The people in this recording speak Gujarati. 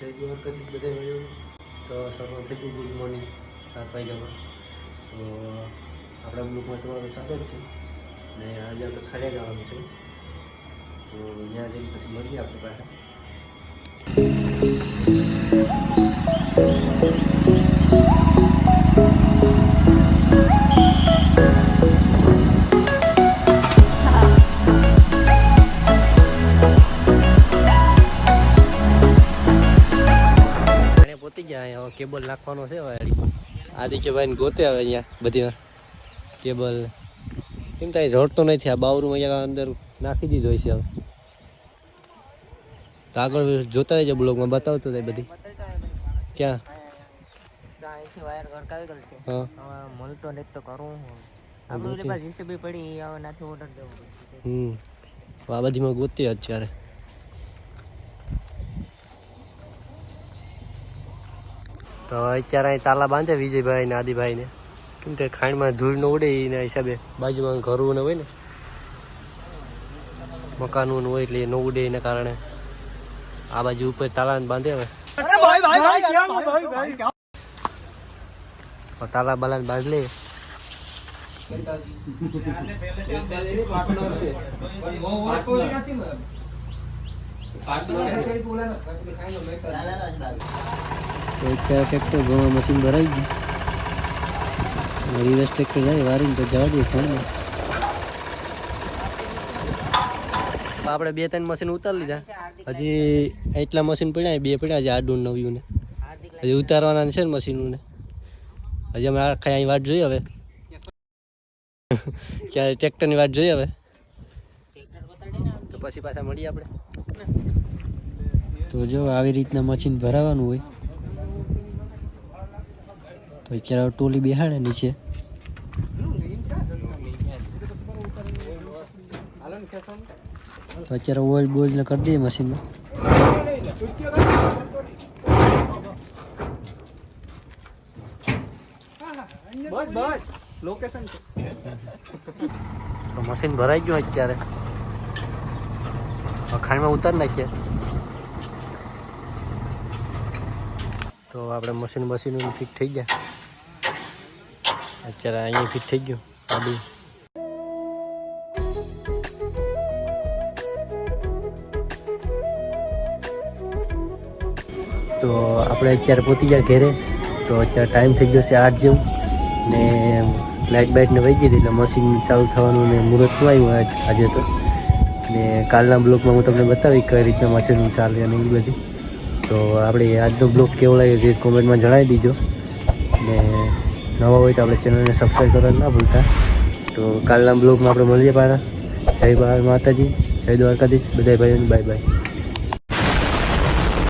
જય દ્વારકાધીશ બધા ભાઈઓ. સવાર થઈ ગયું ગુડ મોર્નિંગ સાત વાગ્યામાં. તો, આપણા બ્લોકમાં તમારું સ્વાગત છે. ને આજે આપણે ખાડે જવાનું છે. તો, ત્યાં જઈને પછી મળીએ આપણે પાછા. પોતી ગયા અહીંયા કેબલ નાખવાનો છે વાળી આદિત્યભાઈ ને ગોતે આવે અહીંયા બધી કેબલ કેમ ત્યાં જોડતો નથી આ બાવરું અહીંયા અંદર નાખી દીધો છે હવે. તો આગળ જોતા રહેજો બ્લોગમાં બતાવતો થાય બધી. ક્યાં? અહીંથી બધીમાં ગોતી ગયેલ છે હા હવે મળતો નથી તો કરવું હું આપણે ઓલી પાસે જીસીબી પડી હવે નાથી ઓર્ડર દેવો હમ આ બધીમાં ગોતી અત્યારે તો અત્યારે અહીં તાલા બાંધે વિજયભાઈ ને આદિભાઈ ને કેમ કે ખાંડમાં ધૂળ ન ઉડે એના હિસાબે બાજુમાં ઘરું ને હોય ને. મકાન હોય એટલે એ ન ઉડે એના કારણે. આ બાજુ ઉપર તાલા બાંધે હવે. તાલા બાલા બાંધ લે. તો ટ્રેક્ટર ઘણો મશીન ભરાઈ ગયું. રિવર્સ ટ્રેક્ટર જાય વારીને તો જવા દે ફોનમાં. આપણે બે ત્રણ મશીન ઉતારી લીધા. હજી એટલા મશીન પડ્યા બે પડ્યા છે આડું નવ્યું ને હજી ઉતારવાના છે ને મશીનોને હજી અમે આખા અહીં વાટ જોઈએ હવે. ક્યારે ટ્રેક્ટરની વાટ જોઈએ હવે. તો પછી પાછા મળીએ આપણે. તો જો આવી રીતના મશીન ભરાવાનું હોય. તો અત્યારે ટોલી બેહાડે નીચે. તો અત્યારે ઓઇલ બોઇલ ને કરી દઈએ મશીનમાં છે. તો મશીન ભરાઈ ગયું અત્યારે. ખાંડમાં ઉતાર નાખીએ. તો આપણે મશીન મશીન ફિટ થઈ ગયા. અત્યારે અહીંયા ફિટ થઈ ગયું, ગાડી. તો આપણે અત્યારે પહોંચી ગયા ઘેરે. તો અત્યારે ટાઈમ થઈ ગયો છે આઠ જેવું. ને લાઇટ બાઇટને વહી ગઈ હતી, એટલે મશીન ચાલુ થવાનું ને મુહૂર્ત આવ્યું આજે તો. ને કાલના બ્લોકમાં હું તમને બતાવી કઈ રીતના મશીનનું ચાલે અને એ બધી. તો આપણે આજનો બ્લોક કેવો લાગ્યો છે કોમેન્ટમાં જણાવી દીજો. ને નવા હોય તો આપણે ચેનલને સબસ્ક્રાઈબ કરવાનું ના ભૂલતા. તો કાલના બ્લોગમાં આપણે મળીએ પાછા. જય બાર માતાજી, જય દ્વારકાધીશ. બધા ભાઈઓને બાય બાય